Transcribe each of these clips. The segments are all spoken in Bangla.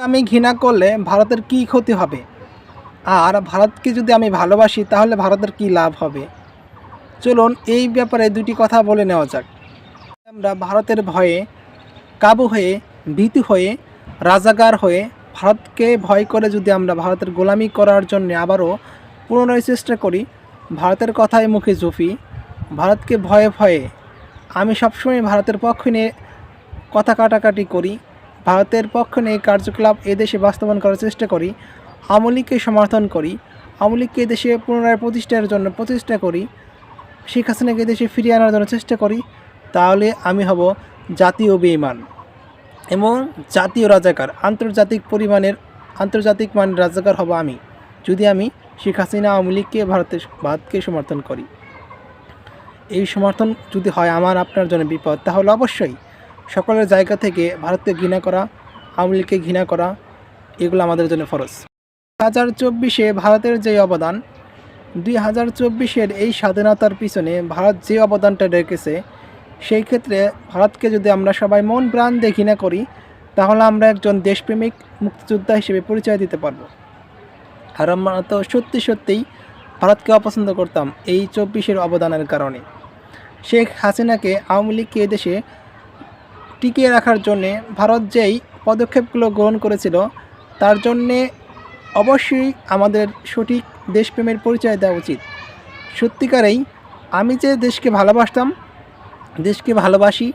আমি ঘৃণা করলে ভারতের কী ক্ষতি হবে? আর ভারতকে যদি আমি ভালোবাসি, তাহলে ভারতের কী লাভ হবে? চলুন এই ব্যাপারে দুটি কথা বলে নেওয়া যাক। আমরা ভারতের ভয়ে কাবু হয়ে, ভীতু হয়ে রাজাগার হয়ে ভারতকে ভয় করে যদি আমরা ভারতের গোলামি করার জন্য আবারও পুনরায় চেষ্টা করি, ভারতের কথায় মুখে জুফি ভারতকে ভয়ে ভয়ে আমি সবসময় ভারতের পক্ষ নিয়ে কথা কাটাকাটি করি ভারতের পক্ষ নিয়ে কার্যকলাপ এদেশে বাস্তবায়ন করার চেষ্টা করি, আমলিকে সমর্থন করি আমলিককে দেশে পুনরায় প্রতিষ্ঠার জন্য প্রচেষ্টা করি, শেখ হাসিনাকে দেশে ফিরিয়ে আনার জন্য চেষ্টা করি, তাহলে আমি হব জাতীয় বেইমান এবং জাতীয় রাজাকার, আন্তর্জাতিক পরিমাণের, আন্তর্জাতিক মানের রাজাকার হব আমি, যদি আমি শেখ হাসিনা আওয়ামী লীগকে ভারতের ভারতকে সমর্থন করি। এই সমর্থন যদি হয় আমার, আপনার জন্য বিপদ, তাহলে অবশ্যই সকলের জায়গা থেকে ভারতকে ঘৃণা করা, আওয়ামী লীগকে ঘৃণা করা, এগুলো আমাদের জন্য ফরজ। দু হাজার চব্বিশে ভারতের যে অবদান দুই হাজার চব্বিশের এই স্বাধীনতার পিছনে ভারত যে অবদানটা রেখেছে, সেই ক্ষেত্রে ভারতকে যদি আমরা সবাই মন প্রাণ দিয়ে ঘৃণা করি, তাহলে আমরা একজন দেশপ্রেমিক, মুক্তিযোদ্ধা হিসেবে পরিচয় দিতে পারব। আর আমরা তো সত্যি সত্যিই ভারতকে অপছন্দ করতাম এই চব্বিশের অবদানের কারণে। শেখ হাসিনাকে আওয়ামী লীগকে এদেশে টিকিয়ে রাখার জন্যে ভারত যেই পদক্ষেপগুলো গ্রহণ করেছিল, তার জন্যে অবশ্যই আমাদের সঠিক দেশপ্রেমের পরিচয় দেওয়া উচিত। সত্যিকারেই আমি যে দেশকে ভালোবাসতাম, দেশকে ভালোবাসি,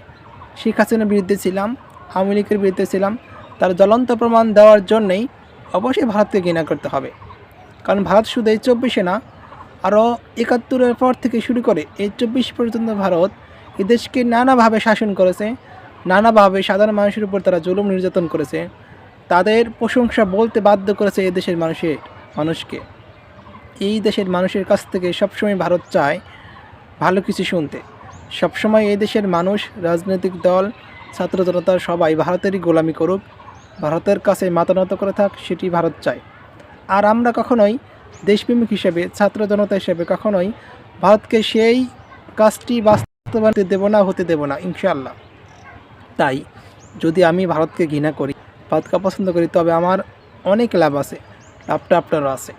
শেখ হাসিনার বিরুদ্ধে ছিলাম, আওয়ামী লীগের বিরুদ্ধে ছিলাম, তার জ্বলন্ত প্রমাণ দেওয়ার জন্যেই অবশ্যই ভারতকে ঘৃণা করতে হবে। কারণ ভারত শুধু এই চব্বিশে না, আরও একাত্তরের পর থেকে শুরু করে এই চব্বিশ পর্যন্ত ভারত এই দেশকে নানাভাবে শাসন করেছে নানাভাবে সাধারণ মানুষের উপর তারা জুলুম নির্যাতন করেছে। তাদের প্রশংসা বলতে বাধ্য করেছে এই দেশের মানুষের মানুষকে। এই দেশের মানুষের কাছ থেকে সবসময় ভারত চায় ভালো কিছু শুনতে। সবসময় এই দেশের মানুষ, রাজনৈতিক দল, ছাত্র জনতা সবাই ভারতেরই গোলামি করুক, ভারতের কাছে মাতানত করে থাক, সেটি ভারত চায়। আর আমরা কখনোই দেশপ্রেমিক হিসেবে, ছাত্র জনতা হিসেবে কখনোই ভারতকে সেই কাজটি বাস্তবায়ন দেব না, হতে দেব না, ইনশাআল্লাহ। তাই যদি আমি ভারতকে ঘৃণা করি, ভারতকে পছন্দ করি, তবে আমার অনেক লাভ আছে লাভটা আপনারও আছে।